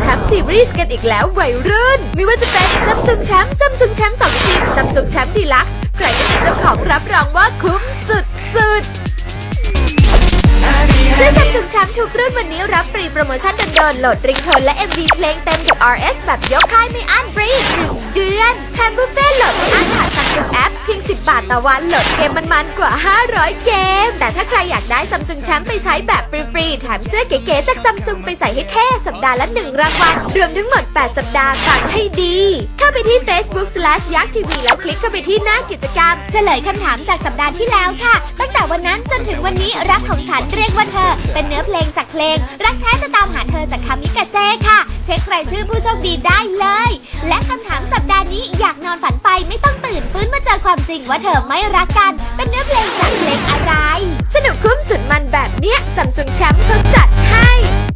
แชมป์ซีรีส์กันอีกแล้ววัยรุ่น ไม่ว่าจะเป็นซัมซุงแชมป์ซัมซุงแชมป์สองทีมซัมซุงแชมป์ดีลักซ์ใครก็เป็นเจ้าของรับรองว่าคุ้มสุดสุดซื้อซัมซุงแชมป์ทุกรุ่นวันนี้รับฟรีโปรโมชั่นเดินโหลดริงโทนและ MV เพลงเต็มจาก RS แบบยกค่ายไม่อั้นฟรีหนึ่งเดือนแถมบุฟเฟ่ บาทต่อวันโหลดเกมมันๆกว่า 500 เกม แต่ถ้าใครอยากได้ Samsung Champ ไปใช้แบบฟรีๆ แถมเสื้อเก๋ๆจาก Samsung ไปใส่ให้เท่สัปดาห์ละ 1 รางวัล รวมทั้งหมด 8 สัปดาห์ฟังให้ดี เข้าไปที่ Facebook slash yak tv แล้วคลิกเข้าไปที่หน้ากิจกรรมจะเฉลยคำถามจากสัปดาห์ที่แล้วค่ะ ตั้งแต่วันนั้นจนถึงวันนี้รักของฉันเรียกว่าเธอ เป็นเนื้อเพลงจากเพลง รักแท้จะตามหาเธอจากคามิกาเซ่ค่ะ เช็ครายชื่อผู้โชคดีได้เลย และคำถามสัปดาห์นี้อยากนอนฝันไปไม่ต้อง ฟื้นมาเจอความจริงว่าเธอไม่รักกัน เป็นเนื้อเพลงจากเพลงอะไร สนุกคุ้มสุดมันแบบเนี้ยซัมซุงแชมป์เพิ่งจัดให้